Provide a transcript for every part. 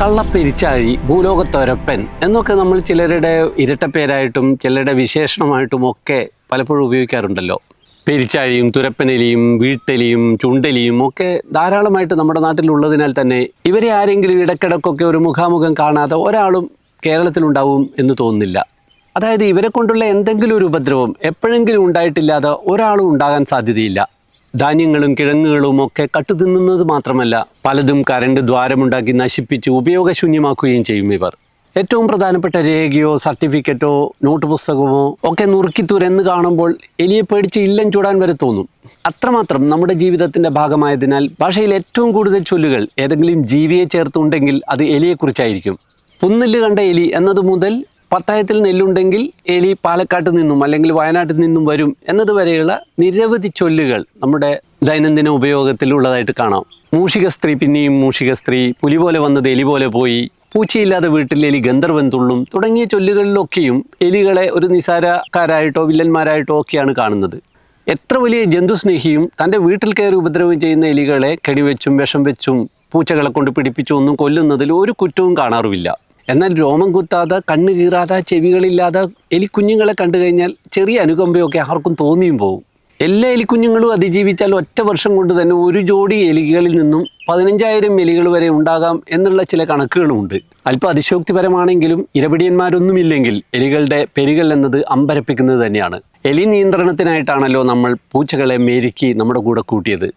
കള്ളപ്പെരിച്ചാഴി ഭൂലോകത്തൊരപ്പൻ എന്നൊക്കെ നമ്മൾ ചിലരുടെ ഇരട്ടപ്പേരായിട്ടും ചിലരുടെ വിശേഷണമായിട്ടും ഒക്കെ പലപ്പോഴും ഉപയോഗിക്കാറുണ്ടല്ലോ. പെരിച്ചാഴിയും തുരപ്പനലിയും വീട്ടലിയും ചുണ്ടലിയും ഒക്കെ ധാരാളമായിട്ട് നമ്മുടെ നാട്ടിലുള്ളതിനാൽ തന്നെ ഇവരെ ആരെങ്കിലും ഇടക്കിടക്കൊക്കെ ഒരു മുഖാമുഖം കാണാതെ ഒരാളും കേരളത്തിലുണ്ടാവും എന്ന് തോന്നുന്നില്ല. അതായത് ഇവരെ കൊണ്ടുള്ള എന്തെങ്കിലും ഒരു ഉപദ്രവം എപ്പോഴെങ്കിലും ഉണ്ടായിട്ടില്ലാതെ ഒരാളും ഉണ്ടാകാൻ സാധ്യതയില്ല. ധാന്യങ്ങളും കിഴങ്ങുകളും ഒക്കെ കട്ടുതിന്നുന്നത് മാത്രമല്ല പലതും കരണ്ട് ദ്വാരമുണ്ടാക്കി നശിപ്പിച്ച് ഉപയോഗശൂന്യമാക്കുകയും ചെയ്യും ഇവർ. ഏറ്റവും പ്രധാനപ്പെട്ട രേഖയോ സർട്ടിഫിക്കറ്റോ നോട്ട് പുസ്തകമോ ഒക്കെ നുറുക്കിത്തൂരെന്ന് തുരന്ന് കാണുമ്പോൾ എലിയെ പേടിച്ച് ഇല്ലം ചൂടാൻ വരെ തോന്നും. അത്രമാത്രം നമ്മുടെ ജീവിതത്തിന്റെ ഭാഗമായതിനാൽ ഭാഷയിൽ ഏറ്റവും കൂടുതൽ ചൊല്ലുകൾ ഏതെങ്കിലും ജീവിയെ ചേർത്തുണ്ടെങ്കിൽ അത് എലിയെക്കുറിച്ചായിരിക്കും. പുന്നിൽ കണ്ട എലി എന്നത് മുതൽ പത്തായത്തിൽ നെല്ലുണ്ടെങ്കിൽ എലി പാലക്കാട്ട് നിന്നും അല്ലെങ്കിൽ വയനാട്ടിൽ നിന്നും വരും എന്നതുവരെയുള്ള നിരവധി ചൊല്ലുകൾ നമ്മുടെ ദൈനംദിന ഉപയോഗത്തിൽ ഉള്ളതായിട്ട് കാണാം. മൂഷിക സ്ത്രീ പിന്നെയും മൂഷിക സ്ത്രീ പുലി പോലെ വന്നത് എലി പോലെ പോയി പൂച്ചയില്ലാതെ വീട്ടിൽ എലി ഗന്ധർവൻ തുള്ളും തുടങ്ങിയ ചൊല്ലുകളിലൊക്കെയും എലികളെ ഒരു നിസാരക്കാരായിട്ടോ വില്ലന്മാരായിട്ടോ ഒക്കെയാണ് കാണുന്നത്. എത്ര വലിയ ജന്തുസ്നേഹിയും തന്റെ വീട്ടിൽ കയറി ഉപദ്രവം ചെയ്യുന്ന എലികളെ കെടിവെച്ചും വിഷം വെച്ചും പൂച്ചകളെ കൊണ്ട് പിടിപ്പിച്ചും ഒന്നും കൊല്ലുന്നതിൽ ഒരു കുറ്റവും കാണാറുമില്ല. എന്നാൽ രോമം കുത്താതെ കണ്ണ് കീറാതെ ചെവികളില്ലാതെ എലിക്കുഞ്ഞുങ്ങളെ കണ്ടു കഴിഞ്ഞാൽ ചെറിയ അനുകമ്പയൊക്കെ ആർക്കും തോന്നിയും പോകും എല്ലാ എലിക്കുഞ്ഞുങ്ങളും അതിജീവിച്ചാൽ ഒറ്റ വർഷം കൊണ്ട് തന്നെ ഒരു ജോഡി എലികളിൽ നിന്നും പതിനഞ്ചായിരം എലികൾ വരെ ഉണ്ടാകാം എന്നുള്ള ചില കണക്കുകളുമുണ്ട്. അല്പം അതിശോക്തിപരമാണെങ്കിലും ഇരപിടിയന്മാരൊന്നുമില്ലെങ്കിൽ എലികളുടെ പെരുകൾ എന്നത് അമ്പരപ്പിക്കുന്നത് തന്നെയാണ്. എലി നിയന്ത്രണത്തിനായിട്ടാണല്ലോ നമ്മൾ പൂച്ചകളെ മെരുക്കി നമ്മുടെ കൂടെ കൂട്ടിയത്.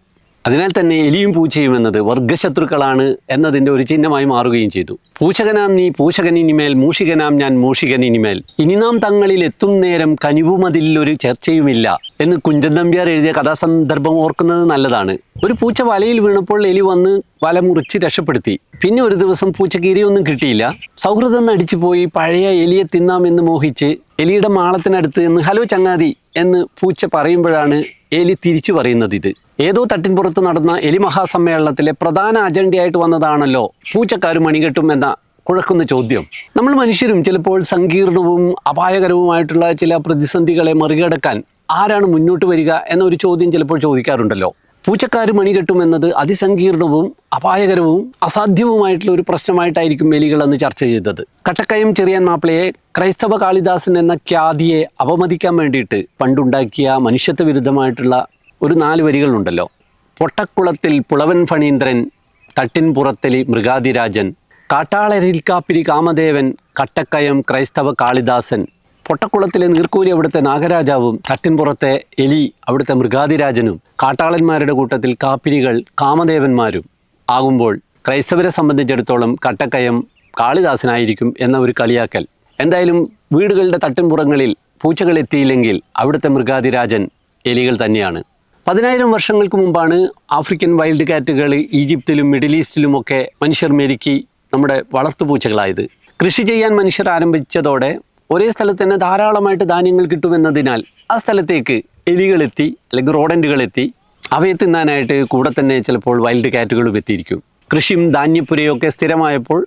അതിനാൽ തന്നെ എലിയും പൂച്ചയും എന്നത് വർഗശത്രുക്കളാണ് എന്നതിന്റെ ഒരു ചിഹ്നമായി മാറുകയും ചെയ്തു. പൂച്ചകനാം നീ പൂശകനിനിമേൽ മൂഷികനാം ഞാൻ മൂഷികനിനിമേൽ ഇനി നാം തങ്ങളിൽ എത്തും നേരം കനിവുമതിൽ ഒരു ചർച്ചയുമില്ല എന്ന് കുഞ്ചൻ നമ്പ്യാർ എഴുതിയ കഥാസന്ദർഭം ഓർക്കുന്നത് നല്ലതാണ്. ഒരു പൂച്ച വലയിൽ വീണപ്പോൾ എലി വന്ന് വല മുറിച്ച് രക്ഷപ്പെടുത്തി. പിന്നെ ഒരു ദിവസം പൂച്ചക്ക് ഇരയൊന്നും കിട്ടിയില്ല. സൗഹൃദം നടിച്ചു പോയി പഴയ എലിയെ തിന്നാമെന്ന് മോഹിച്ച് എലിയുടെ മാളത്തിനടുത്ത് നിന്ന് ഹലോ ചങ്ങാതി എന്ന് പൂച്ച പറയുമ്പോഴാണ് എലി തിരിച്ചു പറയുന്നത് ഇത്. ഏതോ തട്ടിൻപുറത്ത് നടന്ന എലി മഹാസമ്മേളനത്തിലെ പ്രധാന അജണ്ടയായിട്ട് വന്നതാണല്ലോ പൂച്ചക്കാർ മണികെട്ടും എന്ന കുഴക്കുന്ന ചോദ്യം. നമ്മൾ മനുഷ്യരും ചിലപ്പോൾ സങ്കീർണവും അപായകരവുമായിട്ടുള്ള ചില പ്രതിസന്ധികളെ മറികടക്കാൻ ആരാണ് മുന്നോട്ട് വരിക എന്നൊരു ചോദ്യം ചിലപ്പോൾ ചോദിക്കാറുണ്ടല്ലോ. പൂച്ചക്കാർ മണികെട്ടും എന്നത് അതിസങ്കീർണവും അപായകരവും അസാധ്യവുമായിട്ടുള്ള ഒരു പ്രശ്നമായിട്ടായിരിക്കും എലികൾ അന്ന് ചർച്ച ചെയ്തത്. കട്ടക്കയം ചെറിയാൻ മാപ്പിളയെ ക്രൈസ്തവ കാളിദാസൻ എന്ന ഖ്യാതിയെ അപമതിക്കാൻ വേണ്ടിയിട്ട് പണ്ടുണ്ടാക്കിയ മനുഷ്യത്വ വിരുദ്ധമായിട്ടുള്ള ഒരു നാല് വരികളുണ്ടല്ലോ. പൊട്ടക്കുളത്തിൽ പുളവൻ ഫണീന്ദ്രൻ തട്ടിൻപുറത്തലി മൃഗാതിരാജൻ കാട്ടാളരിൽക്കാപ്പിരി കാമദേവൻ കട്ടക്കയം ക്രൈസ്തവ കാളിദാസൻ. പൊട്ടക്കുളത്തിലെ നീർക്കൂലി അവിടുത്തെ നാഗരാജാവും തട്ടിൻപുറത്തെ എലി അവിടുത്തെ മൃഗാതിരാജനും കാട്ടാളന്മാരുടെ കൂട്ടത്തിൽ കാപ്പിരികൾ കാമദേവന്മാരും ആകുമ്പോൾ ക്രൈസ്തവരെ സംബന്ധിച്ചിടത്തോളം കട്ടക്കയം കാളിദാസനായിരിക്കും എന്ന ഒരു കളിയാക്കൽ. എന്തായാലും വീടുകളുടെ തട്ടിൻപുറങ്ങളിൽ പൂച്ചകൾ എത്തിയില്ലെങ്കിൽ അവിടുത്തെ മൃഗാതിരാജൻ എലികൾ തന്നെയാണ്. പതിനായിരം വർഷങ്ങൾക്ക് മുമ്പാണ് ആഫ്രിക്കൻ വൈൽഡ് കാറ്റുകൾ ഈജിപ്തിലും മിഡിൽ ഈസ്റ്റിലും ഒക്കെ മനുഷ്യർ മെരുക്കി നമ്മുടെ വളർത്തുപൂച്ചകളായത്. കൃഷി ചെയ്യാൻ മനുഷ്യർ ആരംഭിച്ചതോടെ ഒരേ സ്ഥലത്ത് തന്നെ ധാരാളമായിട്ട് ധാന്യങ്ങൾ കിട്ടുമെന്നതിനാൽ ആ സ്ഥലത്തേക്ക് എലികളെത്തി അല്ലെങ്കിൽ റോഡന്റുകളെത്തി അവയെ തിന്നാനായിട്ട് കൂടെ തന്നെ ചിലപ്പോൾ വൈൽഡ് കാറ്റുകളും എത്തിയിരിക്കും. കൃഷിയും ധാന്യപ്പുരയൊക്കെ സ്ഥിരമായപ്പോൾ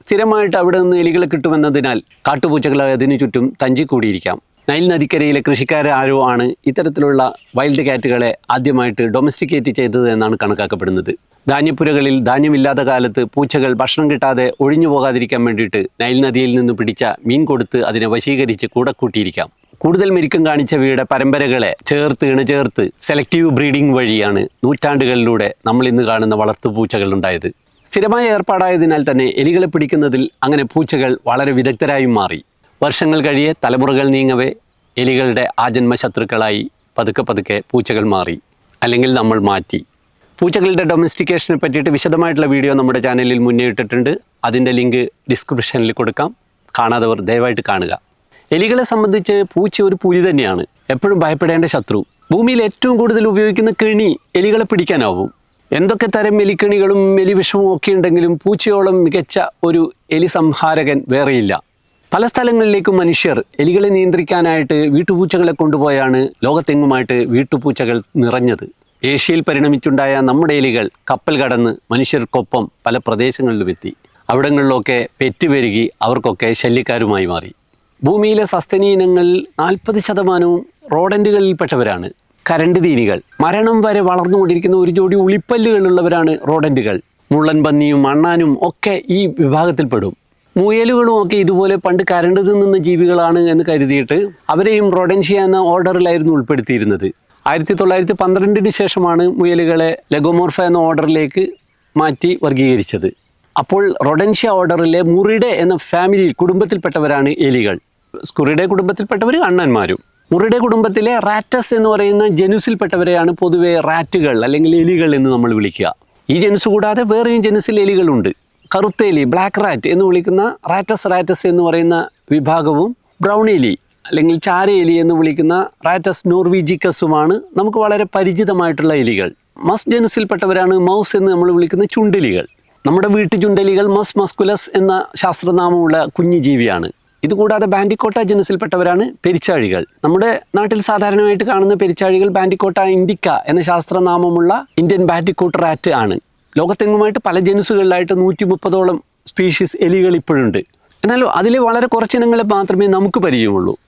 സ്ഥിരമായിട്ട് അവിടെ നിന്ന് എലികളെ കിട്ടുമെന്നതിനാൽ കാട്ടുപൂച്ചകൾ അതിനു ചുറ്റും തഞ്ചിക്കൂടിയിരിക്കാം. നൈൽ നദിക്കരയിലെ കൃഷിക്കാരാരോ ആണ് ഇത്തരത്തിലുള്ള വൈൽഡ് കാറ്റുകളെ ആദ്യമായിട്ട് ഡൊമസ്റ്റിക്കേറ്റ് ചെയ്തത് എന്നാണ് കണക്കാക്കപ്പെടുന്നത്. ധാന്യപ്പുരകളിൽ ധാന്യമില്ലാത്ത കാലത്ത് പൂച്ചകൾ ഭക്ഷണം കിട്ടാതെ ഒഴിഞ്ഞു പോകാതിരിക്കാൻ വേണ്ടിയിട്ട് നൈൽ നദിയിൽ നിന്ന് പിടിച്ച മീൻ കൊടുത്ത് അതിനെ വശീകരിച്ച് കൂടെ കൂട്ടിയിരിക്കാം കൂടുതൽ മെരുക്കം കാണിച്ചവയുടെ പരമ്പരകളെ ചേർത്ത് ഇണചേർത്ത് സെലക്റ്റീവ് ബ്രീഡിംഗ് വഴിയാണ് നൂറ്റാണ്ടുകളിലൂടെ നമ്മൾ ഇന്ന് കാണുന്ന വളർത്തുപൂച്ചകൾ ഉണ്ടായത്. സ്ഥിരമായ ഏർപ്പാടായതിനാൽ തന്നെ എലികളെ പിടിക്കുന്നതിൽ അങ്ങനെ പൂച്ചകൾ വളരെ വിദഗ്ധരായും മാറി. വർഷങ്ങൾ കഴിയെ തലമുറകൾ നീങ്ങവേ എലികളുടെ ആജന്മ ശത്രുക്കളായി പതുക്കെ പതുക്കെ പൂച്ചകൾ മാറി അല്ലെങ്കിൽ നമ്മൾ മാറ്റി. പൂച്ചകളുടെ ഡൊമസ്റ്റിക്കേഷനെ പറ്റിയിട്ട് വിശദമായിട്ടുള്ള വീഡിയോ നമ്മുടെ ചാനലിൽ മുന്നേ ഇട്ടിട്ടുണ്ട് അതിന്റെ ലിങ്ക് ഡിസ്ക്രിപ്ഷനിൽ കൊടുക്കാം. കാണാത്തവർ ദയവായിട്ട് കാണുക. എലികളെ സംബന്ധിച്ച് പൂച്ച ഒരു പുലി തന്നെയാണ്. എപ്പോഴും ഭയപ്പെടേണ്ട ശത്രു. ഭൂമിയിൽ ഏറ്റവും കൂടുതൽ ഉപയോഗിക്കുന്ന കെണി എലികളെ പിടിക്കാനാവും. എന്തൊക്കെ തരം എലിക്കണികളും എലിവിഷവും ഒക്കെ ഉണ്ടെങ്കിലും പൂച്ചയോളം മികച്ച ഒരു എലി സംഹാരകൻ വേറെയില്ല. പല സ്ഥലങ്ങളിലേക്കും മനുഷ്യർ എലികളെ നിയന്ത്രിക്കാനായിട്ട് വീട്ടുപൂച്ചകളെ കൊണ്ടുപോയാണ് ലോകത്തെങ്ങുമായിട്ട് വീട്ടുപൂച്ചകൾ നിറഞ്ഞത്. ഏഷ്യയിൽ പരിണമിച്ചുണ്ടായ നമ്മുടെ എലികൾ കപ്പൽ കടന്ന് മനുഷ്യർക്കൊപ്പം പല പ്രദേശങ്ങളിലും എത്തി അവിടങ്ങളിലൊക്കെ പെറ്റുപെരുകി അവർക്കൊക്കെ ശല്യക്കാരുമായി മാറി. ഭൂമിയിലെ സസ്തനീനങ്ങളിൽ നാൽപ്പത് ശതമാനവും റോഡന്റുകളിൽപ്പെട്ടവരാണ് കരണ്ട് തീനികൾ. മരണം വരെ വളർന്നുകൊണ്ടിരിക്കുന്ന ഒരു ജോഡി ഉളിപ്പല്ലുകളുള്ളവരാണ് റോഡന്റുകൾ മുള്ളൻ പന്നിയും മണ്ണാനും ഒക്കെ ഈ വിഭാഗത്തിൽപ്പെടും. മുയലുകളും ഒക്കെ ഇതുപോലെ പണ്ട് കരണ്ട് തിന്നുന്ന ജീവികളാണ് എന്ന് കരുതിയിട്ട് അവരെയും റൊഡൻഷ്യ എന്ന ഓർഡറിലായിരുന്നു ഉൾപ്പെടുത്തിയിരുന്നത്. ആയിരത്തി തൊള്ളായിരത്തി പന്ത്രണ്ടിന് ശേഷമാണ് മുയലുകളെ ലഗോമോർഫ എന്ന ഓർഡറിലേക്ക് മാറ്റി വർഗീകരിച്ചത്. അപ്പോൾ റൊഡൻഷ്യ ഓർഡറിലെ മുറിഡെ എന്ന ഫാമിലി കുടുംബത്തിൽപ്പെട്ടവരാണ് എലികൾ. സ്കുറിഡെ കുടുംബത്തിൽപ്പെട്ടവർ അണ്ണന്മാരും. മുറിഡെ കുടുംബത്തിലെ റാറ്റസ് എന്ന് പറയുന്ന ജനുസിൽപ്പെട്ടവരെയാണ് പൊതുവെ റാറ്റുകൾ അല്ലെങ്കിൽ എലികൾ എന്ന് നമ്മൾ വിളിക്കുക. ഈ ജനുസ് കൂടാതെ വേറെയും ജനുസിൽ എലികളുണ്ട്. കറുത്ത എലി ബ്ലാക്ക് റാറ്റ് എന്ന് വിളിക്കുന്ന റാറ്റസ് റാറ്റസ് എന്ന് പറയുന്ന വിഭാഗവും ബ്രൗൺ എലി അല്ലെങ്കിൽ ചാര എലി എന്ന് വിളിക്കുന്ന റാറ്റസ് നോർവീജിക്കസുമാണ് നമുക്ക് വളരെ പരിചിതമായിട്ടുള്ള എലികൾ. മസ് ജനുസിൽപ്പെട്ടവരാണ് മൗസ് എന്ന് നമ്മൾ വിളിക്കുന്ന ചുണ്ടലികൾ. നമ്മുടെ വീട്ടു ചുണ്ടലികൾ മസ് മസ്കുലസ് എന്ന ശാസ്ത്രനാമമുള്ള കുഞ്ഞു ജീവിയാണ്. ഇതുകൂടാതെ ബാൻഡിക്കോട്ട ജനസിൽപ്പെട്ടവരാണ് പെരിച്ചാഴികൾ. നമ്മുടെ നാട്ടിൽ സാധാരണയായിട്ട് കാണുന്ന പെരിച്ചാഴികൾ ബാൻഡിക്കോട്ട ഇൻഡിക്ക എന്ന ശാസ്ത്രനാമമുള്ള ഇന്ത്യൻ ബാൻഡിക്കോട്ട റാറ്റ് ആണ്. ലോകത്തെങ്ങുമായിട്ട് പല ജനുസുകളിലായിട്ട് നൂറ്റി മുപ്പതോളം സ്പീഷീസ് എലികൾ ഇപ്പോഴുണ്ട്. എന്നാൽ അതിൽ വളരെ കുറച്ച് കുറച്ചിനങ്ങൾ മാത്രമേ നമുക്ക് പരിചയമുള്ളൂ.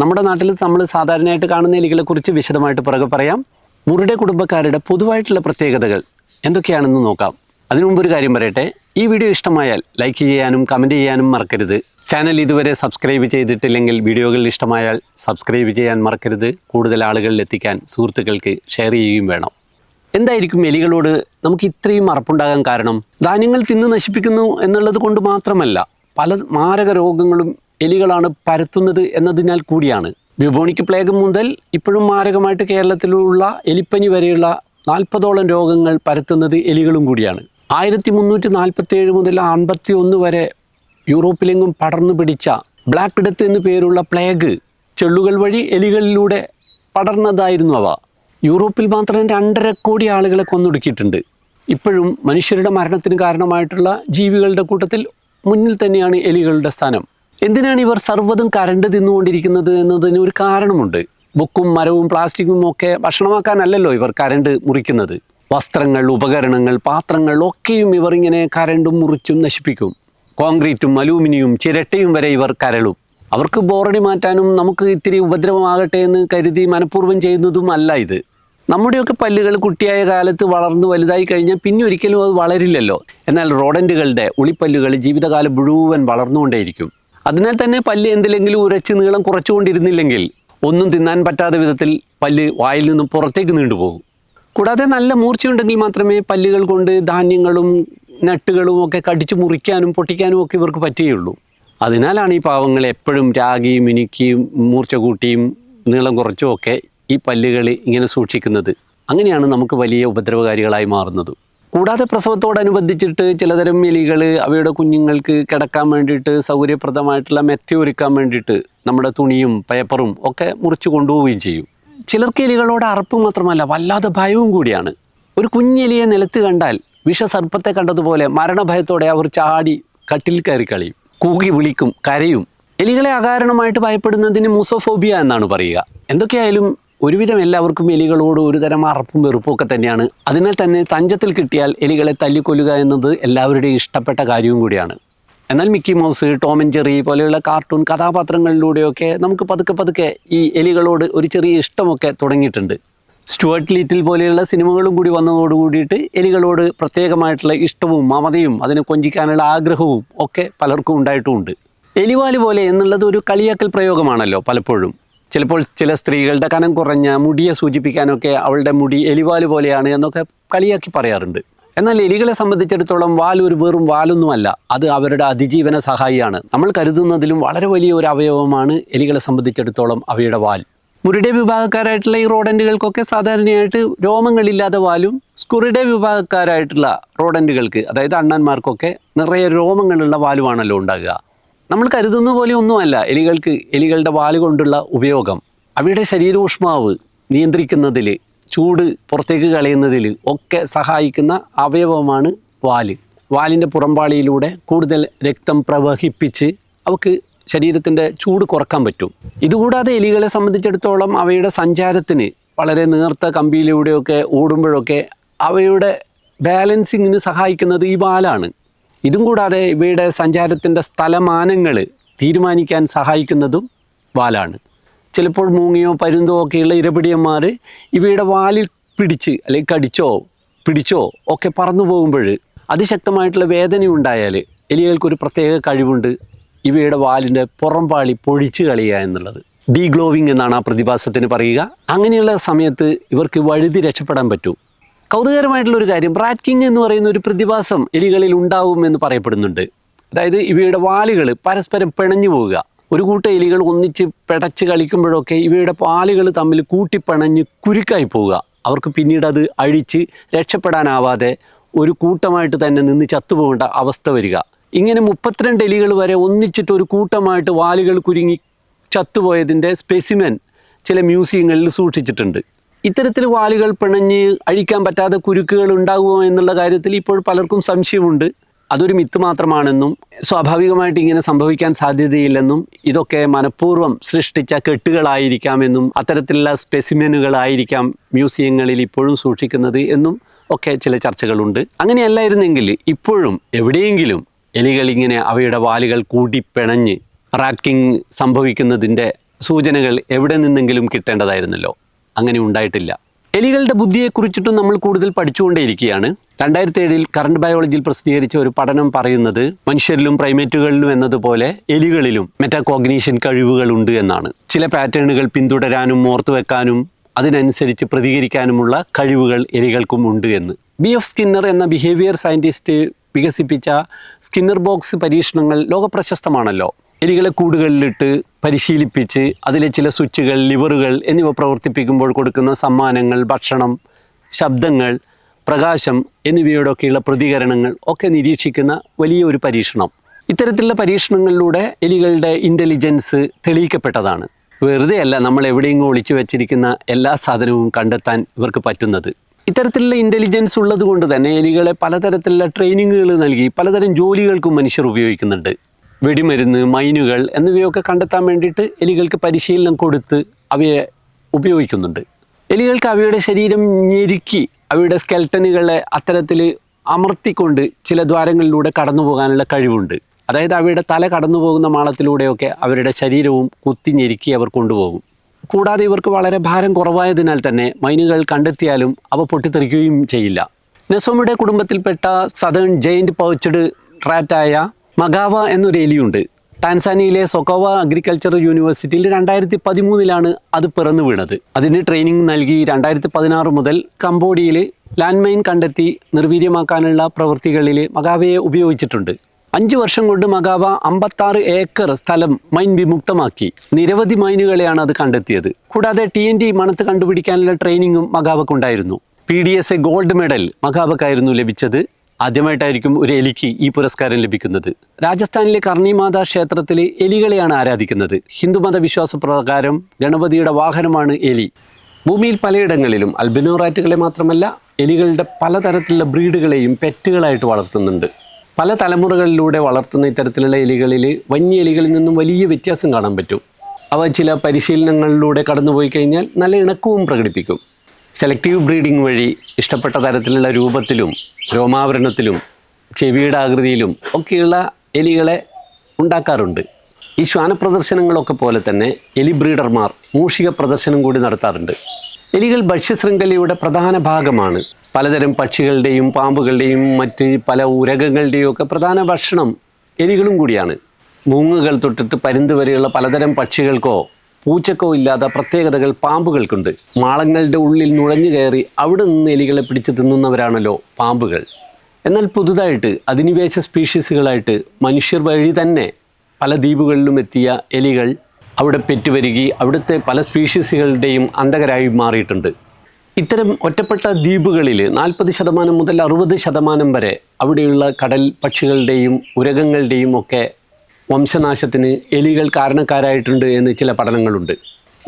നമ്മുടെ നാട്ടിൽ നമ്മൾ സാധാരണയായിട്ട് കാണുന്ന എലികളെക്കുറിച്ച് വിശദമായിട്ട് പുറകെ പറയാം. മുറുടെ കുടുംബക്കാരുടെ പൊതുവായിട്ടുള്ള പ്രത്യേകതകൾ എന്തൊക്കെയാണെന്ന് നോക്കാം. അതിനുമുമ്പ് ഒരു കാര്യം പറയട്ടെ. ഈ വീഡിയോ ഇഷ്ടമായാൽ ലൈക്ക് ചെയ്യാനും കമന്റ് ചെയ്യാനും മറക്കരുത്. ചാനൽ ഇതുവരെ സബ്സ്ക്രൈബ് ചെയ്തിട്ടില്ലെങ്കിൽ വീഡിയോകൾ ഇഷ്ടമായാൽ സബ്സ്ക്രൈബ് ചെയ്യാൻ മറക്കരുത്. കൂടുതൽ ആളുകളിൽ എത്തിക്കാൻ സുഹൃത്തുക്കൾക്ക് ഷെയർ ചെയ്യുകയും വേണം. എന്തായിരിക്കും എലികളോട് നമുക്ക് ഇത്രയും അറപ്പുണ്ടാകാൻ കാരണം? ധാന്യങ്ങൾ തിന്ന് നശിപ്പിക്കുന്നു എന്നുള്ളത് കൊണ്ട് മാത്രമല്ല പല മാരക രോഗങ്ങളും എലികളാണ് പരത്തുന്നത് എന്നതിനാൽ കൂടിയാണ്. ബ്യൂബോണിക് പ്ലേഗ് മുതൽ ഇപ്പോഴും മാരകമായിട്ട് കേരളത്തിലുള്ള എലിപ്പനി വരെയുള്ള നാൽപ്പതോളം രോഗങ്ങൾ പരത്തുന്നത് എലികളും കൂടിയാണ്. ആയിരത്തി മുന്നൂറ്റി നാൽപ്പത്തി ഏഴ് മുതൽ അൻപത്തി ഒന്ന് വരെ യൂറോപ്പിലെങ്ങും പടർന്നു പിടിച്ച ബ്ലാക്ക് ഡെത്ത് എന്നു പേരുള്ള പ്ലേഗ് ചെള്ളുകൾ വഴി എലികളിലൂടെ പടർന്നതായിരുന്നു അവ. യൂറോപ്പിൽ മാത്രം രണ്ടര കോടി ആളുകളെ കൊന്നൊടുക്കിയിട്ടുണ്ട്. ഇപ്പോഴും മനുഷ്യരുടെ മരണത്തിന് കാരണമായിട്ടുള്ള ജീവികളുടെ കൂട്ടത്തിൽ മുന്നിൽ തന്നെയാണ് എലികളുടെ സ്ഥാനം. എന്തിനാണ് ഇവർ സർവതും കരണ്ട് തിന്നുകൊണ്ടിരിക്കുന്നത് എന്നതിന് ഒരു കാരണമുണ്ട്. ബുക്കും മരവും പ്ലാസ്റ്റിക്കും ഒക്കെ ഭക്ഷണമാക്കാനല്ലല്ലോ ഇവർ കരണ്ട് മുറിക്കുന്നത്. വസ്ത്രങ്ങൾ ഉപകരണങ്ങൾ പാത്രങ്ങൾ ഒക്കെയും ഇവർ ഇങ്ങനെ കരണ്ടും മുറിച്ചും നശിപ്പിക്കും. കോൺക്രീറ്റും അലൂമിനിയും ചിരട്ടയും വരെ ഇവർ കരളും. അവർക്ക് ബോറടി മാറ്റാനും നമുക്ക് ഇത്തിരി ഉപദ്രവമാകട്ടെ എന്ന് കരുതി മനഃപൂർവം ചെയ്യുന്നതും അല്ല ഇത്. നമ്മുടെയൊക്കെ പല്ലുകൾ കുട്ടിയായ കാലത്ത് വളർന്ന് വലുതായി കഴിഞ്ഞാൽ പിന്നെ ഒരിക്കലും അത് വളരില്ലല്ലോ. എന്നാൽ റോഡന്റുകളുടെ ഉളിപ്പല്ലുകൾ ജീവിതകാലം മുഴുവൻ വളർന്നുകൊണ്ടേയിരിക്കും. അതിനാൽ തന്നെ പല്ല് എന്തിലെങ്കിലും ഉരച്ച് നീളം കുറച്ചുകൊണ്ടിരുന്നില്ലെങ്കിൽ ഒന്നും തിന്നാൻ പറ്റാത്ത വിധത്തിൽ പല്ല് വായിൽ നിന്നും പുറത്തേക്ക് നീണ്ടുപോകും. കൂടാതെ നല്ല മൂർച്ചയുണ്ടെങ്കിൽ മാത്രമേ പല്ലുകൾ കൊണ്ട് ധാന്യങ്ങളും നട്ടുകളും ഒക്കെ കടിച്ചു മുറിക്കാനും പൊട്ടിക്കാനും ഒക്കെ ഇവർക്ക് പറ്റുകയുള്ളൂ. അതിനാലാണ് ഈ പാവങ്ങൾ എപ്പോഴും രാഗിയും മിനുക്കിയും മൂർച്ച കൂട്ടിയും നീളം കുറച്ചും ഒക്കെ ഈ പല്ലുകൾ ഇങ്ങനെ സൂക്ഷിക്കുന്നത്. അങ്ങനെയാണ് നമുക്ക് വലിയ ഉപദ്രവകാരികളായി മാറുന്നത്. കൂടാതെ പ്രസവത്തോടനുബന്ധിച്ചിട്ട് ചിലതരം എലികൾ അവയുടെ കുഞ്ഞുങ്ങൾക്ക് കിടക്കാൻ വേണ്ടിയിട്ട് സൗകര്യപ്രദമായിട്ടുള്ള മെത്തി ഒരുക്കാൻ വേണ്ടിയിട്ട് നമ്മുടെ തുണിയും പേപ്പറും ഒക്കെ മുറിച്ച് കൊണ്ടുപോവുകയും ചെയ്യും. ചിലർക്ക് എലികളോട് അറപ്പ് മാത്രമല്ല വല്ലാതെ ഭയവും കൂടിയാണ്. ഒരു കുഞ്ഞെലിയെ നിലത്ത് കണ്ടാൽ വിഷസർപ്പത്തെ കണ്ടതുപോലെ മരണഭയത്തോടെ അവർ ചാടി കട്ടിൽ കയറി കളിയും. കൂകി വിളിക്കും കരയും. എലികളെ അകാരണമായിട്ട് ഭയപ്പെടുന്നതിന് മുസോഫോബിയ എന്നാണ് പറയുക. എന്തൊക്കെയായാലും ഒരുവിധം എല്ലാവർക്കും എലികളോട് ഒരുതരം അറപ്പും വെറുപ്പും ഒക്കെ തന്നെയാണ്. അതിനാൽ തന്നെ തഞ്ചത്തിൽ കിട്ടിയാൽ എലികളെ തല്ലിക്കൊല്ലുക എന്നത് എല്ലാവരുടെയും ഇഷ്ടപ്പെട്ട കാര്യവും കൂടിയാണ്. എന്നാൽ Mickey Mouse Tom and Jerry പോലെയുള്ള കാർട്ടൂൺ കഥാപാത്രങ്ങളിലൂടെയൊക്കെ നമുക്ക് പതുക്കെ പതുക്കെ ഈ എലികളോട് ഒരു ചെറിയ ഇഷ്ടമൊക്കെ തുടങ്ങിയിട്ടുണ്ട്. സ്റ്റുവർട്ട് ലിറ്റിൽ പോലെയുള്ള സിനിമകളും കൂടി വന്നതോട് കൂടിയിട്ട് എലികളോട് പ്രത്യേകമായിട്ടുള്ള ഇഷ്ടവും മമതയും അതിനെ കൊഞ്ചിക്കാനുള്ള ആഗ്രഹവും ഒക്കെ പലർക്കും ഉണ്ടായിട്ടുമുണ്ട് എലിവാൽ പോലെ എന്നുള്ളത് ഒരു കളിയാക്കൽ പ്രയോഗമാണല്ലോ പലപ്പോഴും. ചിലപ്പോൾ ചില സ്ത്രീകളുടെ കനം കുറഞ്ഞ മുടിയെ സൂചിപ്പിക്കാനൊക്കെ അവളുടെ മുടി എലിവാൽ പോലെയാണ് എന്നൊക്കെ കളിയാക്കി പറയാറുണ്ട്. എന്നാൽ എലികളെ സംബന്ധിച്ചിടത്തോളം വാൽ ഒരു വെറും വാലൊന്നുമല്ല അത് അവരുടെ അതിജീവന സഹായിയാണ്. നമ്മൾ കരുതുന്നതിലും വളരെ വലിയ ഒരു അവയവമാണ് എലികളെ സംബന്ധിച്ചിടത്തോളം അവയുടെ വാൽ മുരുടെ വിഭാഗക്കാരായിട്ടുള്ള ഈ റോഡന്റുകൾക്കൊക്കെ സാധാരണയായിട്ട് രോമങ്ങളില്ലാതെ വാലും സ്കുറിഡെ വിഭാഗക്കാരായിട്ടുള്ള റോഡന്റുകൾക്ക് അതായത് അണ്ണന്മാർക്കൊക്കെ നിറയെ രോമങ്ങളുള്ള വാലുവാണല്ലോ ഉണ്ടാകുക. നമ്മൾ കരുതുന്ന പോലെ ഒന്നുമല്ല എലികൾക്ക് എലികളുടെ വാൽ കൊണ്ടുള്ള ഉപയോഗം. അവയുടെ ശരീര ഊഷ്മാവ് നിയന്ത്രിക്കുന്നതിൽ ചൂട് പുറത്തേക്ക് കളയുന്നതിൽ ഒക്കെ സഹായിക്കുന്ന അവയവമാണ് വാൽ. വാലിന്റെ പുറംപാളിയിലൂടെ കൂടുതൽ രക്തം പ്രവഹിപ്പിച്ച് അവക്ക് ശരീരത്തിന്റെ ചൂട് കുറയ്ക്കാൻ പറ്റും. ഇതുകൂടാതെ എലികളെ സംബന്ധിച്ചിടത്തോളം അവയുടെ സഞ്ചാരത്തിന് വളരെ നേർത്ത കമ്പിയിലൂടെയൊക്കെ ഓടുമ്പോഴൊക്കെ അവയുടെ ബാലൻസിങ്ങിന് സഹായിക്കുന്നത് ഈ വാലാണ്. ഇതും കൂടാതെ ഇവയുടെ സഞ്ചാരത്തിന്റെ സ്ഥലമാനങ്ങൾ തീരുമാനിക്കാൻ സഹായിക്കുന്നതും വാലാണ്. ചിലപ്പോൾ മൂങ്ങയോ പരുന്തോ ഒക്കെയുള്ള ഇരപിടിയന്മാർ ഇവയുടെ വാലിൽ പിടിച്ച് അല്ലെങ്കിൽ കടിച്ചോ പിടിച്ചോ ഒക്കെ പറന്നു പോകുമ്പോൾ അതിശക്തമായിട്ടുള്ള വേദന ഉണ്ടായാൽ എലികൾക്കൊരു പ്രത്യേക കഴിവുണ്ട്. ഇവയുടെ വാലിന്റെ പുറംപാളി പൊഴിച്ചു കളയുക എന്നുള്ളത്. ഡീഗ്ലോവിങ് എന്നാണ് ആ പ്രതിഭാസത്തിന് പറയുക. അങ്ങനെയുള്ള സമയത്ത് ഇവർക്ക് വഴുതി രക്ഷപ്പെടാൻ പറ്റും. കൗതുകരമായിട്ടുള്ള ഒരു കാര്യം ബ്രാറ്റ്കിങ് എന്ന് പറയുന്ന ഒരു പ്രതിഭാസം എലികളിൽ ഉണ്ടാവും എന്ന് പറയപ്പെടുന്നുണ്ട്. അതായത് ഇവയുടെ വാലുകൾ പരസ്പരം പിണഞ്ഞു പോവുക. ഒരു കൂട്ടം എലികൾ ഒന്നിച്ച് പിടച്ച് കളിക്കുമ്പോഴൊക്കെ ഇവയുടെ പാലുകൾ തമ്മിൽ കൂട്ടിപ്പിണഞ്ഞ് കുരുക്കായി പോവുക. അവർക്ക് പിന്നീട് അത് അഴിച്ച് രക്ഷപ്പെടാനാവാതെ ഒരു കൂട്ടമായിട്ട് തന്നെ നിന്ന് ചത്തുപോകേണ്ട അവസ്ഥ വരിക. ഇങ്ങനെ മുപ്പത്തിരണ്ട് എലികൾ വരെ ഒന്നിച്ചിട്ട് ഒരു കൂട്ടമായിട്ട് വാലുകൾ കുരുങ്ങി ചത്തുപോയതിന്റെ സ്പെസിമെൻ ചില മ്യൂസിയങ്ങളിൽ സൂക്ഷിച്ചിട്ടുണ്ട്. ഇത്തരത്തിൽ വാലുകൾ പിണഞ്ഞ് അഴിക്കാൻ പറ്റാതെ കുരുക്കുകൾ ഉണ്ടാകുമോ എന്നുള്ള കാര്യത്തിൽ ഇപ്പോൾ പലർക്കും സംശയമുണ്ട്. അതൊരു മിത്ത് മാത്രമാണെന്നും സ്വാഭാവികമായിട്ട് ഇങ്ങനെ സംഭവിക്കാൻ സാധ്യതയില്ലെന്നും ഇതൊക്കെ മനഃപൂർവം സൃഷ്ടിച്ച കെട്ടുകളായിരിക്കാമെന്നും അത്തരത്തിലുള്ള സ്പെസിമെനുകളായിരിക്കാം മ്യൂസിയങ്ങളിൽ ഇപ്പോഴും സൂക്ഷിക്കുന്നത് എന്നും ഒക്കെ ചില ചർച്ചകളുണ്ട്. അങ്ങനെയല്ലായിരുന്നെങ്കിൽ ഇപ്പോഴും എവിടെയെങ്കിലും എലികൾ ഇങ്ങനെ അവയുടെ വാലുകൾ കൂടി റാക്കിംഗ് സംഭവിക്കുന്നതിന്റെ സൂചനകൾ എവിടെ നിന്നെങ്കിലും കിട്ടേണ്ടതായിരുന്നല്ലോ. അങ്ങനെ ഉണ്ടായിട്ടില്ല. എലികളുടെ ബുദ്ധിയെക്കുറിച്ചിട്ടും നമ്മൾ കൂടുതൽ പഠിച്ചുകൊണ്ടേയിരിക്കുകയാണ്. രണ്ടായിരത്തി ഏഴിൽ കറണ്ട് ബയോളജിയിൽ പ്രസിദ്ധീകരിച്ച ഒരു പഠനം പറയുന്നത് മനുഷ്യരിലും പ്രൈമേറ്റുകളിലും എന്നതുപോലെ എലികളിലും മെറ്റാകോഗ്നീഷൻ കഴിവുകളുണ്ട് എന്നാണ്. ചില പാറ്റേണുകൾ പിന്തുടരാനും ഓർത്തു വെക്കാനും അതിനനുസരിച്ച് പ്രതികരിക്കാനുമുള്ള കഴിവുകൾ എലികൾക്കും ഉണ്ട് എന്ന്. ബി എഫ് സ്കിന്നർ എന്ന ബിഹേവിയർ സയന്റിസ്റ്റ് വികസിപ്പിച്ച സ്കിന്നർ ബോക്സ് പരീക്ഷണങ്ങൾ ലോകപ്രശസ്തമാണല്ലോ. എലികളെ കൂടുകളിലിട്ട് പരിശീലിപ്പിച്ച് അതിലെ ചില സ്വിച്ചുകൾ ലിവറുകൾ എന്നിവ പ്രവർത്തിപ്പിക്കുമ്പോൾ കൊടുക്കുന്ന സമ്മാനങ്ങൾ ഭക്ഷണം ശബ്ദങ്ങൾ പ്രകാശം എന്നിവയോടൊക്കെയുള്ള പ്രതികരണങ്ങൾ ഒക്കെ നിരീക്ഷിക്കുന്ന വലിയ ഒരു പരീക്ഷണം. ഇത്തരത്തിലുള്ള പരീക്ഷണങ്ങളിലൂടെ എലികളുടെ ഇന്റലിജൻസ് തെളിയിക്കപ്പെട്ടതാണ്. വെറുതെയല്ല നമ്മൾ എവിടെയെങ്കിലും ഒളിച്ചു വച്ചിരിക്കുന്ന എല്ലാ സാധനവും കണ്ടെത്താൻ ഇവർക്ക് പറ്റുന്നത്. ഇത്തരത്തിലുള്ള ഇന്റലിജൻസ് ഉള്ളത് കൊണ്ട് തന്നെ എലികളെ പലതരത്തിലുള്ള ട്രെയിനിങ്ങുകൾ നൽകി പലതരം ജോലികൾക്കും മനുഷ്യർ ഉപയോഗിക്കുന്നുണ്ട്. വെടിമരുന്ന് മൈനുകൾ എന്നിവയൊക്കെ കണ്ടെത്താൻ വേണ്ടിയിട്ട് എലികൾക്ക് പരിശീലനം കൊടുത്ത് അവയെ ഉപയോഗിക്കുന്നുണ്ട്. എലികൾക്ക് അവയുടെ ശരീരം ഞെരുക്കി അവയുടെ സ്കെൽട്ടനുകളെ അത്തരത്തിൽ അമർത്തിക്കൊണ്ട് ചില ദ്വാരങ്ങളിലൂടെ കടന്നു പോകാനുള്ള കഴിവുണ്ട്. അതായത് അവയുടെ തല കടന്നു പോകുന്ന മാളത്തിലൂടെയൊക്കെ അവരുടെ ശരീരവും കുത്തി ഞെരുക്കി അവർ കൊണ്ടുപോകും. കൂടാതെ ഇവർക്ക് വളരെ ഭാരം കുറവായതിനാൽ തന്നെ മൈനുകൾ കണ്ടെത്തിയാലും അവ പൊട്ടിത്തെറിക്കുകയും ചെയ്യില്ല. നെസോമിയുടെ കുടുംബത്തിൽപ്പെട്ട സദേൺ ജയിന്റ് പൗച്ചഡ് റാറ്റായ മഗാവ എന്നൊരു എലിയുണ്ട്. ടാൻസാനിയയിലെ സൊക്കോവ അഗ്രികൾച്ചർ യൂണിവേഴ്സിറ്റിയിൽ രണ്ടായിരത്തി പതിമൂന്നിലാണ് അത് പിറന്നു വീണത്. അതിന് ട്രെയിനിങ് നൽകി രണ്ടായിരത്തി പതിനാറ് മുതൽ കംബോഡിയയിൽ ലാൻഡ് മൈൻ കണ്ടെത്തി നിർവീര്യമാക്കാനുള്ള പ്രവൃത്തികളിൽ മഗാവയെ ഉപയോഗിച്ചിട്ടുണ്ട്. അഞ്ച് വർഷം കൊണ്ട് മകാവ അമ്പത്താറ് ഏക്കർ സ്ഥലം മൈൻ വിമുക്തമാക്കി. നിരവധി മൈനുകളെയാണ് അത് കണ്ടെത്തിയത്. കൂടാതെ ടി എൻ ടി മണത്ത് കണ്ടുപിടിക്കാനുള്ള ട്രെയിനിങ്ങും മകാവക്കുണ്ടായിരുന്നു. P D S A gold medal മകാവക്കായിരുന്നു ലഭിച്ചത്. ആദ്യമായിട്ടായിരിക്കും ഒരു എലിക്ക് ഈ പുരസ്കാരം ലഭിക്കുന്നത്. രാജസ്ഥാനിലെ കർണിമാതാ ക്ഷേത്രത്തിലെ എലികളെയാണ് ആരാധിക്കുന്നത്. ഹിന്ദുമത വിശ്വാസ പ്രകാരം ഗണപതിയുടെ വാഹനമാണ് എലി. ഭൂമിയിൽ പലയിടങ്ങളിലും അൽബിനോ മാത്രമല്ല എലികളുടെ പലതരത്തിലുള്ള ബ്രീഡുകളെയും പെറ്റുകളായിട്ട് വളർത്തുന്നുണ്ട്. പല തലമുറകളിലൂടെ വളർത്തുന്ന ഇത്തരത്തിലുള്ള എലികളിൽ വന്യ എലികളിൽ നിന്നും വലിയ വ്യത്യാസം കാണാൻ പറ്റും. അവ ചില പരിശീലനങ്ങളിലൂടെ കടന്നുപോയി കഴിഞ്ഞാൽ നല്ല ഇണക്കവും പ്രകടിപ്പിക്കും. സെലക്റ്റീവ് ബ്രീഡിംഗ് വഴി ഇഷ്ടപ്പെട്ട തരത്തിലുള്ള രൂപത്തിലും രോമാവരണത്തിലും ചെവിയുടെ ആകൃതിയിലും ഒക്കെയുള്ള എലികളെ ഉണ്ടാക്കാറുണ്ട്. ഈ ശ്വാന പ്രദർശനങ്ങളൊക്കെ പോലെ തന്നെ എലി ബ്രീഡർമാർ മൂഷിക പ്രദർശനം കൂടി നടത്താറുണ്ട്. എലികൾ ഭക്ഷ്യശൃംഖലയുടെ പ്രധാന ഭാഗമാണ്. പലതരം പക്ഷികളുടെയും പാമ്പുകളുടെയും മറ്റ് പല ഉരകങ്ങളുടെയും ഒക്കെ പ്രധാന ഭക്ഷണം എലികളും കൂടിയാണ്. മൂങ്ങുകൾ തൊട്ടിട്ട് പരുന്ത് വരെയുള്ള പലതരം പക്ഷികൾക്കോ പൂച്ചക്കോ ഇല്ലാത്ത പ്രത്യേകതകൾ പാമ്പുകൾക്കുണ്ട്. മാളങ്ങളുടെ ഉള്ളിൽ നുഴഞ്ഞു കയറി അവിടെ നിന്ന് എലികളെ പിടിച്ച് തിന്നുന്നവരാണല്ലോ പാമ്പുകൾ. എന്നാൽ പുതുതായിട്ട് അധിനിവേശ സ്പീഷീസുകളായിട്ട് മനുഷ്യർ വഴി തന്നെ പല ദ്വീപുകളിലും എത്തിയ എലികൾ അവിടെ പെറ്റുവരികി അവിടുത്തെ പല സ്പീഷീസുകളുടെയും അന്തകരായി മാറിയിട്ടുണ്ട്. ഇത്തരം ഒറ്റപ്പെട്ട ദ്വീപുകളിൽ നാൽപ്പത് ശതമാനം മുതൽ അറുപത് ശതമാനം വരെ അവിടെയുള്ള കടൽ പക്ഷികളുടെയും ഉരകങ്ങളുടെയും ഒക്കെ വംശനാശത്തിന് എലികൾ കാരണക്കാരായിട്ടുണ്ട് എന്ന് ചില പഠനങ്ങളുണ്ട്.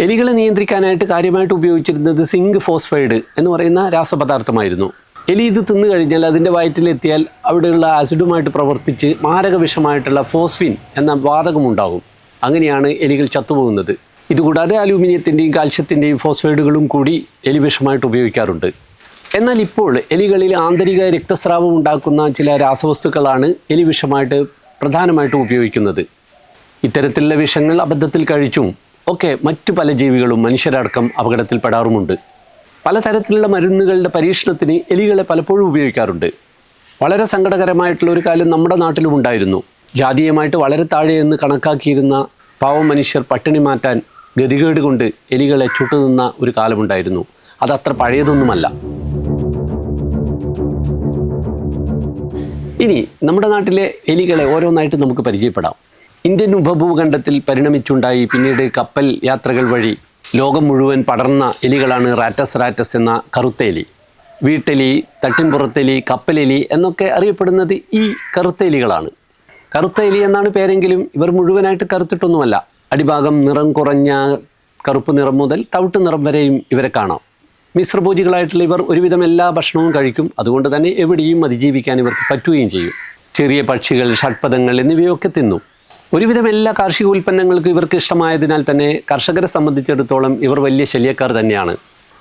എലികളെ നിയന്ത്രിക്കാനായിട്ട് കാര്യമായിട്ട് ഉപയോഗിച്ചിരുന്നത് സിങ്ക് ഫോസ്ഫൈഡ് എന്ന് പറയുന്ന രാസപദാർത്ഥമായിരുന്നു. എലി ഇത് തിന്നു കഴിഞ്ഞാൽ അതിന്റെ വയറ്റിലെത്തിയാൽ അവിടെയുള്ള ആസിഡുമായിട്ട് പ്രവർത്തിച്ച് മാരക വിഷമായിട്ടുള്ള ഫോസ്ഫിൻ എന്ന വാതകമുണ്ടാകും. അങ്ങനെയാണ് എലികൾ ചത്തുപോകുന്നത്. ഇതുകൂടാതെ അലൂമിനിയത്തിന്റെയും കാൽഷ്യത്തിന്റെയും ഫോസ്ഫൈഡുകളും കൂടി എലിവിഷമായിട്ട് ഉപയോഗിക്കാറുണ്ട്. എന്നാൽ ഇപ്പോൾ എലികളിൽ ആന്തരിക രക്തസ്രാവം ഉണ്ടാക്കുന്ന ചില രാസവസ്തുക്കളാണ് എലിവിഷമായിട്ട് പ്രധാനമായിട്ടും ഉപയോഗിക്കുന്നത്. ഇത്തരത്തിലുള്ള വിഷങ്ങൾ അബദ്ധത്തിൽ കഴിച്ചും ഒക്കെ മറ്റു പല ജീവികളും മനുഷ്യരടക്കം അപകടത്തിൽപ്പെടാറുമുണ്ട്. പലതരത്തിലുള്ള മരുന്നുകളുടെ പരീക്ഷണത്തിന് എലികളെ പലപ്പോഴും ഉപയോഗിക്കാറുണ്ട്. വളരെ സങ്കടകരമായിട്ടുള്ള ഒരു കാലം നമ്മുടെ നാട്ടിലും ഉണ്ടായിരുന്നു. ജാതീയമായിട്ട് വളരെ താഴെ എന്ന് കണക്കാക്കിയിരുന്ന പാവം മനുഷ്യർ പട്ടിണി മാറ്റാൻ ഗതികേട് കൊണ്ട് എലികളെ ചുട്ടുനിന്ന ഒരു കാലമുണ്ടായിരുന്നു. അതത്ര പഴയതൊന്നുമല്ല. ഇനി നമ്മുടെ നാട്ടിലെ എലികളെ ഓരോന്നായിട്ട് നമുക്ക് പരിചയപ്പെടാം. ഇന്ത്യൻ ഉപഭൂഖണ്ഡത്തിൽ പരിണമിച്ചുണ്ടായി പിന്നീട് കപ്പൽ യാത്രകൾ വഴി ലോകം മുഴുവൻ പടർന്ന എലികളാണ് റാറ്റസ് റാറ്റസ് എന്ന കറുത്ത എലി. വീട്ടെലി തട്ടിൻപുറത്തെലി കപ്പലെലി എന്നൊക്കെ അറിയപ്പെടുന്നത് ഈ കറുത്ത എലികളാണ്. കറുത്ത എലി എന്നാണ് പേരെങ്കിലും ഇവർ മുഴുവനായിട്ട് കറുത്തിട്ടൊന്നുമല്ല. അടിഭാഗം നിറം കുറഞ്ഞ കറുപ്പ് നിറം മുതൽ തവിട്ട് നിറം വരെയും ഇവരെ കാണാം. മിശ്രഭോജികളായിട്ടുള്ള ഇവർ ഒരുവിധം എല്ലാ ഭക്ഷണവും കഴിക്കും. അതുകൊണ്ട് തന്നെ എവിടെയും അതിജീവിക്കാൻ ഇവർക്ക് പറ്റുകയും ചെയ്യും. ചെറിയ പക്ഷികൾ ഷഡ്പദങ്ങൾ എന്നിവയൊക്കെ തിന്നും. ഒരുവിധം എല്ലാ കാർഷിക ഉൽപ്പന്നങ്ങൾക്കും ഇവർക്ക് ഇഷ്ടമായതിനാൽ തന്നെ കർഷകരെ സംബന്ധിച്ചിടത്തോളം ഇവർ വലിയ ശല്യക്കാർ തന്നെയാണ്.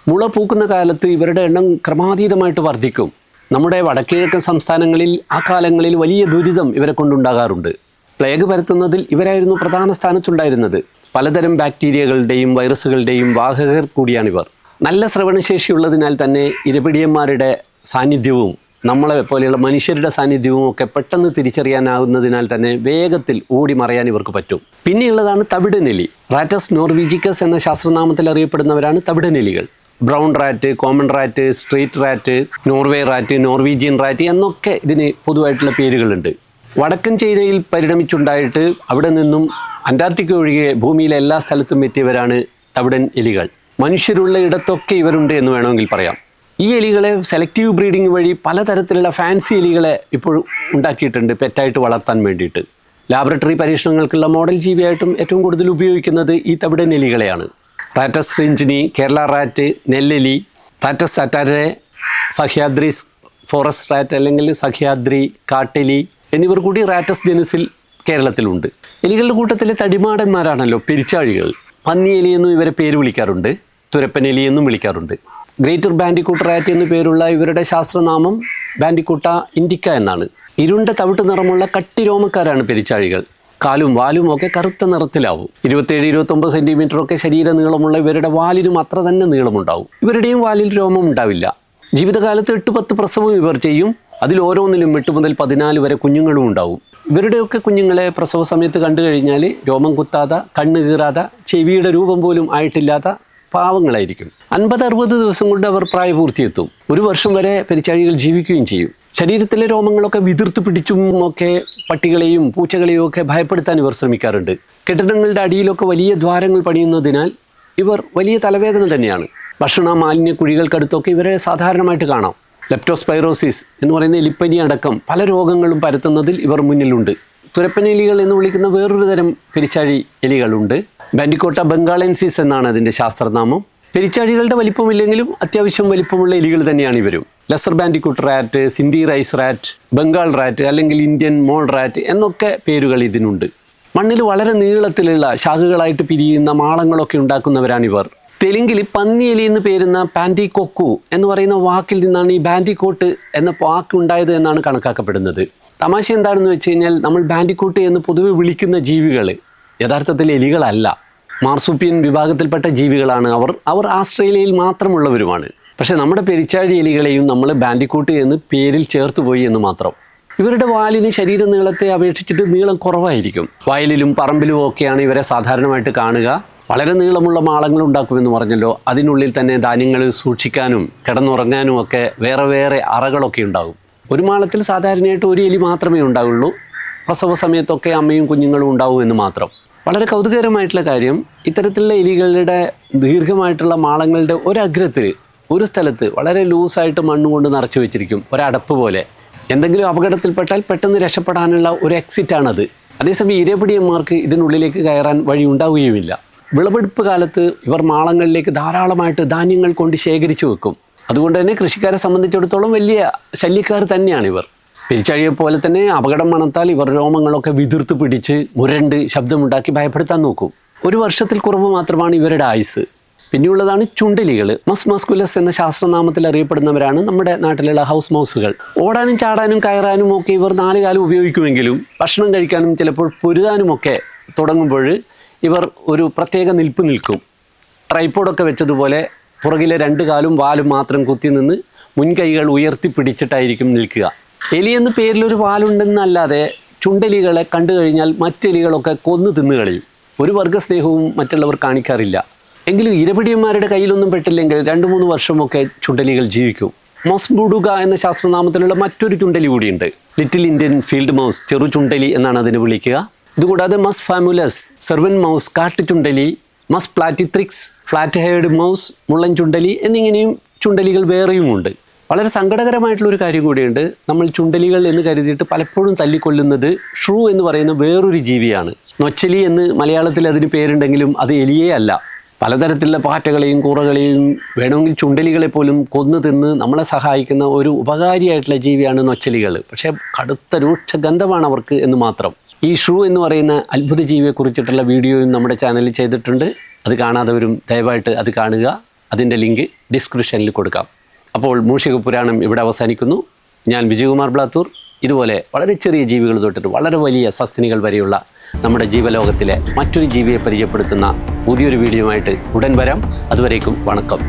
മുള പൂക്കുന്ന കാലത്ത് ഇവരുടെ എണ്ണം ക്രമാതീതമായിട്ട് വർദ്ധിക്കും. നമ്മുടെ വടക്കിഴക്കൻ സംസ്ഥാനങ്ങളിൽ ആ കാലങ്ങളിൽ വലിയ ദുരിതം ഇവരെ കൊണ്ടുണ്ടാകാറുണ്ട്. പ്ലേഗ് പരത്തുന്നതിൽ ഇവരായിരുന്നു പ്രധാന സ്ഥാനത്തുണ്ടായിരുന്നത്. പലതരം ബാക്ടീരിയകളുടെയും വൈറസുകളുടെയും വാഹകർ കൂടിയാണിവർ. നല്ല ശ്രവണശേഷിയുള്ളതിനാൽ തന്നെ ഇരപിടിയന്മാരുടെ സാന്നിധ്യവും നമ്മളെ പോലെയുള്ള മനുഷ്യരുടെ സാന്നിധ്യവും ഒക്കെ പെട്ടെന്ന് തിരിച്ചറിയാനാകുന്നതിനാൽ തന്നെ വേഗത്തിൽ ഓടി മറയാൻ ഇവർക്ക് പറ്റും. പിന്നെയുള്ളതാണ് തവിടനെലി റാറ്റസ് നോർവീജിക്കസ് എന്ന ശാസ്ത്രനാമത്തിൽ അറിയപ്പെടുന്നവരാണ് തവിടനെലികൾ brown rat common rat street rat Norway rat Norwegian rat എന്നൊക്കെ ഇതിന് പൊതുവായിട്ടുള്ള പേരുകളുണ്ട്. വടക്കൻ ചൈനയിൽ പരിണമിച്ചുണ്ടായിട്ട് അവിടെ നിന്നും അന്റാർട്ടിക്ക ഒഴികെ ഭൂമിയിലെ എല്ലാ സ്ഥലത്തും എത്തിയവരാണ് തവിടൻ എലികൾ. മനുഷ്യരുള്ള ഇടത്തൊക്കെ ഇവരുണ്ട് എന്ന് വേണമെങ്കിൽ പറയാം. ഈ എലികളെ സെലക്റ്റീവ് ബ്രീഡിംഗ് വഴി പലതരത്തിലുള്ള ഫാൻസി എലികളെ ഇപ്പോൾ ഉണ്ടാക്കിയിട്ടുണ്ട് പെറ്റായിട്ട് വളർത്താൻ വേണ്ടിയിട്ട്. ലാബറട്ടറി പരീക്ഷണങ്ങൾക്കുള്ള മോഡൽ ജീവിയായിട്ടും ഏറ്റവും കൂടുതൽ ഉപയോഗിക്കുന്നത് ഈ തവിടൻ എലികളെയാണ്. റാറ്റസ് റിഞ്ചിനി കേരള റാറ്റ് നെല്ലെലി റാറ്റസ് സാറ്റാരെ സഹ്യാദ്രി ഫോറസ്റ്റ് റാറ്റ് അല്ലെങ്കിൽ സഹ്യാദ്രി കാട്ടെലി എന്നിവർ കൂടി റാറ്റസ് ജനസിൽ കേരളത്തിലുണ്ട്. എലികളുടെ കൂട്ടത്തിലെ തടിമാടന്മാരാണല്ലോ പെരിച്ചാഴികൾ. പന്നിയെലി എന്നും ഇവരെ പേര് വിളിക്കാറുണ്ട്. തുരപ്പനെലി എന്നും വിളിക്കാറുണ്ട്. ഗ്രേറ്റർ ബാൻഡിക്കൂട്ട റാറ്റ് എന്നു പേരുള്ള ഇവരുടെ ശാസ്ത്രനാമം ബാൻഡിക്കൂട്ട ഇൻഡിക്ക എന്നാണ്. ഇരുണ്ട തവിട്ട് നിറമുള്ള കട്ടിരോമക്കാരാണ് പെരിച്ചാഴികൾ. കാലും വാലും ഒക്കെ കറുത്ത നിറത്തിലാവും. ഇരുപത്തേഴ് ഇരുപത്തൊമ്പത് സെന്റിമീറ്റർ ഒക്കെ ശരീര നീളമുള്ള ഇവരുടെ വാലിനും അത്ര തന്നെ നീളമുണ്ടാവും. ഇവരുടെയും വാലിൽ രോമം ഉണ്ടാവില്ല. ജീവിതകാലത്ത് എട്ട് പത്ത് പ്രസവം ഇവർ ചെയ്യും. അതിൽ ഓരോന്നിലും എട്ട് മുതൽ പതിനാല് വരെ കുഞ്ഞുങ്ങളും ഉണ്ടാവും. ഇവരുടെയൊക്കെ കുഞ്ഞുങ്ങളെ പ്രസവ സമയത്ത് കണ്ടു കഴിഞ്ഞാൽ രോമം കുത്താതെ കണ്ണ് കീറാതെ ചെവിയുടെ രൂപം പോലും ആയിട്ടില്ലാത്ത പാവങ്ങളായിരിക്കും. അൻപത് അറുപത് ദിവസം കൊണ്ട് അവർ പ്രായപൂർത്തിയെത്തും. ഒരു വർഷം വരെ പെരിച്ചാഴികൾ ജീവിക്കുകയും ചെയ്യും. ശരീരത്തിലെ രോമങ്ങളൊക്കെ വിതിർത്ത് പിടിച്ചും ഒക്കെ പട്ടികളെയും പൂച്ചകളെയും ഒക്കെ ഭയപ്പെടുത്താൻ ഇവർ ശ്രമിക്കാറുണ്ട്. കെട്ടിടങ്ങളുടെ അടിയിലൊക്കെ വലിയ ദ്വാരങ്ങൾ പണിയുന്നതിനാൽ ഇവർ വലിയ തലവേദന തന്നെയാണ്. ഭക്ഷണ മാലിന്യ കുഴികൾക്കടുത്തൊക്കെ ഇവരെ സാധാരണമായിട്ട് കാണാം. ലെപ്റ്റോസ്പൈറോസിസ് എന്ന് പറയുന്ന എലിപ്പനി അടക്കം പല രോഗങ്ങളും പരത്തുന്നതിൽ ഇവർ മുന്നിലുണ്ട്. തുരപ്പനെലികൾ എന്ന് വിളിക്കുന്ന വേറൊരു തരം പെരിച്ചാഴി എലികളുണ്ട്. ബാൻഡിക്കോട്ട ബംഗാളൻസിസ് എന്നാണ് അതിന്റെ ശാസ്ത്രനാമം. പെരിച്ചാഴികളുടെ വലിപ്പമില്ലെങ്കിലും അത്യാവശ്യം വലിപ്പമുള്ള എലികൾ തന്നെയാണ് ഇവരും. Lesser bandicoot rat Sindhi rice rat Bengal rat അല്ലെങ്കിൽ ഇന്ത്യൻ മോൾ റാറ്റ് എന്നൊക്കെ പേരുകൾ ഇതിനുണ്ട്. മണ്ണിൽ വളരെ നീളത്തിലുള്ള ശാഖകളായിട്ട് പിരിയുന്ന മാളങ്ങളൊക്കെ ഉണ്ടാക്കുന്നവരാണിവർ. തെലുങ്കിൽ പന്നിയെലി എന്ന് പേരുന്ന പാന്റിക്കൊക്കു എന്ന് പറയുന്ന വാക്കിൽ നിന്നാണ് ഈ ബാൻഡിക്കോട്ട് എന്ന വാക്ക് ഉണ്ടായത് എന്നാണ് കണക്കാക്കപ്പെടുന്നത്. തമാശ എന്താണെന്ന് വെച്ച് കഴിഞ്ഞാൽ നമ്മൾ ബാൻഡിക്കോട്ട് എന്ന് പൊതുവെ വിളിക്കുന്ന ജീവികൾ യഥാർത്ഥത്തിൽ എലികളല്ല. മാർസൂപ്പിയൻ വിഭാഗത്തിൽപ്പെട്ട ജീവികളാണ് അവർ. അവർ ആസ്ട്രേലിയയിൽ മാത്രമുള്ളവരുമാണ്. പക്ഷേ നമ്മുടെ പെരിച്ചാഴി എലികളെയും നമ്മൾ ബാൻഡിക്കൂട്ട് എന്ന് പേരിൽ ചേർത്ത് പോയി എന്ന് മാത്രം. ഇവരുടെ വാലിന് ശരീര നീളത്തെ അപേക്ഷിച്ചിട്ട് നീളം കുറവായിരിക്കും. വയലിലും പറമ്പിലും ഒക്കെയാണ് ഇവരെ സാധാരണമായിട്ട് കാണുക. വളരെ നീളമുള്ള മാളങ്ങൾ ഉണ്ടാക്കുമെന്ന് പറഞ്ഞല്ലോ. അതിനുള്ളിൽ തന്നെ ധാന്യങ്ങൾ സൂക്ഷിക്കാനും കിടന്നുറങ്ങാനും ഒക്കെ വേറെ വേറെ അറകളൊക്കെ ഉണ്ടാകും. ഒരു മാളത്തിൽ സാധാരണയായിട്ട് ഒരു എലി മാത്രമേ ഉണ്ടാവുള്ളൂ. പ്രസവ സമയത്തൊക്കെ അമ്മയും കുഞ്ഞുങ്ങളും ഉണ്ടാവും എന്ന് മാത്രം. വളരെ കൗതുകകരമായിട്ടുള്ള കാര്യം ഇത്തരത്തിലുള്ള എലികളുടെ ദീർഘമായിട്ടുള്ള മാളങ്ങളുടെ ഒരഗ്രത്തിൽ ഒരു സ്ഥലത്ത് വളരെ ലൂസായിട്ട് മണ്ണ് കൊണ്ട് നിറച്ച് വെച്ചിരിക്കും ഒരടപ്പ് പോലെ. എന്തെങ്കിലും അപകടത്തിൽപ്പെട്ടാൽ പെട്ടെന്ന് രക്ഷപ്പെടാനുള്ള ഒരു എക്സിറ്റാണത് അതേസമയം ഇരപിടിയന്മാർക്ക് ഇതിനുള്ളിലേക്ക് കയറാൻ വഴി ഉണ്ടാവുകയുമില്ല. വിളവെടുപ്പ് കാലത്ത് ഇവർ മാളങ്ങളിലേക്ക് ധാരാളമായിട്ട് ധാന്യങ്ങൾ കൊണ്ട് ശേഖരിച്ചു വെക്കും. അതുകൊണ്ട് തന്നെ കൃഷിക്കാരെ സംബന്ധിച്ചിടത്തോളം വലിയ ശല്യക്കാർ തന്നെയാണ് ഇവർ. പെരിച്ചാഴിയെ പോലെ തന്നെ അപകടം മണത്താൽ ഇവർ രോമങ്ങളൊക്കെ വിതിർത്ത് പിടിച്ച് മുരണ്ട് ശബ്ദമുണ്ടാക്കി ഭയപ്പെടുത്താൻ നോക്കും. ഒരു വർഷത്തിൽ കുറവ് മാത്രമാണ് ഇവരുടെ ആയുസ് പിന്നെയുള്ളതാണ് ചുണ്ടലികൾ. മസ് മസ്കുലസ് എന്ന ശാസ്ത്രനാമത്തിൽ അറിയപ്പെടുന്നവരാണ് നമ്മുടെ നാട്ടിലുള്ള ഹൗസ് മൗസുകൾ. ഓടാനും ചാടാനും കയറാനും ഒക്കെ ഇവർ നാല് കാലം ഉപയോഗിക്കുമെങ്കിലും ഭക്ഷണം കഴിക്കാനും ചിലപ്പോൾ പൊരുതാനുമൊക്കെ തുടങ്ങുമ്പോൾ ഇവർ ഒരു പ്രത്യേക നിൽപ്പ് നിൽക്കും. ട്രൈപ്പോഡൊക്കെ വെച്ചതുപോലെ പുറകിലെ രണ്ട് കാലും വാലും മാത്രം കുത്തി നിന്ന് മുൻകൈകൾ ഉയർത്തി പിടിച്ചിട്ടായിരിക്കും നിൽക്കുക. എലി എന്ന പേരിൽ ഒരു വാലുണ്ടെന്നല്ലാതെ ചുണ്ടലികളെ കണ്ടു കഴിഞ്ഞാൽ മറ്റെലികളൊക്കെ കൊന്നു തിന്നു കളയും. ഒരു വർഗസ്നേഹവും മറ്റുള്ളവർ കാണിക്കാറില്ല. എങ്കിലും ഇരപിടിയന്മാരുടെ കയ്യിലൊന്നും പെട്ടില്ലെങ്കിൽ രണ്ട് മൂന്ന് വർഷമൊക്കെ ചുണ്ടലികൾ ജീവിക്കും. മൊസ് ബുഡുക എന്ന ശാസ്ത്രനാമത്തിലുള്ള മറ്റൊരു ചുണ്ടലി കൂടിയുണ്ട്. ലിറ്റിൽ ഇന്ത്യൻ ഫീൽഡ് മൗസ് ചെറു ചുണ്ടലി എന്നാണ് അതിനെ വിളിക്കുക. ഇതുകൂടാതെ മസ് ഫാമുലസ് സെർവൻ മൗസ് കാട്ടുചുണ്ടലി മസ് പ്ലാറ്റിത്രിക്സ് ഫ്ലാറ്റ് ഹെയർഡ് മൗസ് മുള്ളൻ ചുണ്ടലി എന്നിങ്ങനെയും ചുണ്ടലികൾ വേറെയുമുണ്ട്. വളരെ സങ്കടകരമായിട്ടുള്ള ഒരു കാര്യം കൂടിയുണ്ട്. നമ്മൾ ചുണ്ടലികൾ എന്ന് കരുതിയിട്ട് പലപ്പോഴും തല്ലിക്കൊല്ലുന്നത് ഷ്രൂ എന്ന് പറയുന്ന വേറൊരു ജീവിയാണ്. നൊച്ചലി എന്ന് മലയാളത്തിൽ അതിന് പേരുണ്ടെങ്കിലും അത് എലിയേ അല്ല. പലതരത്തിലുള്ള പാറ്റകളെയും കൂറകളെയും വേണമെങ്കിൽ ചുണ്ടലികളെ പോലും കൊന്നു തിന്ന് നമ്മളെ സഹായിക്കുന്ന ഒരു ഉപകാരിയായിട്ടുള്ള ജീവിയാണ് നൊച്ചലികൾ പക്ഷേ കടുത്ത രൂക്ഷ ഗന്ധമാണ് അവർക്ക് എന്ന് മാത്രം. ഈ ഷൂ എന്ന് പറയുന്ന അത്ഭുത ജീവിയെക്കുറിച്ചിട്ടുള്ള വീഡിയോയും നമ്മുടെ ചാനലിൽ ചെയ്തിട്ടുണ്ട്. അത് കാണാത്തവരും ദയവായിട്ട് അത് കാണുക. അതിന്റെ ലിങ്ക് ഡിസ്ക്രിപ്ഷനിൽ കൊടുക്കാം. അപ്പോൾ മൂഷിക പുരാണം ഇവിടെ അവസാനിക്കുന്നു. ഞാൻ വിജയകുമാർ ബ്ലാത്തൂർ. ഇതുപോലെ വളരെ ചെറിയ ജീവികൾ തൊട്ടിട്ട് വളരെ വലിയ സസ്തിനികൾ വരെയുള്ള നമ്മുടെ ജീവലോകത്തിലെ മറ്റൊരു ജീവിയെ പരിചയപ്പെടുത്തുന്ന പുതിയൊരു വീഡിയോയുമായിട്ട് ഉടൻ വരാം. അതുവരേക്കും വണക്കം.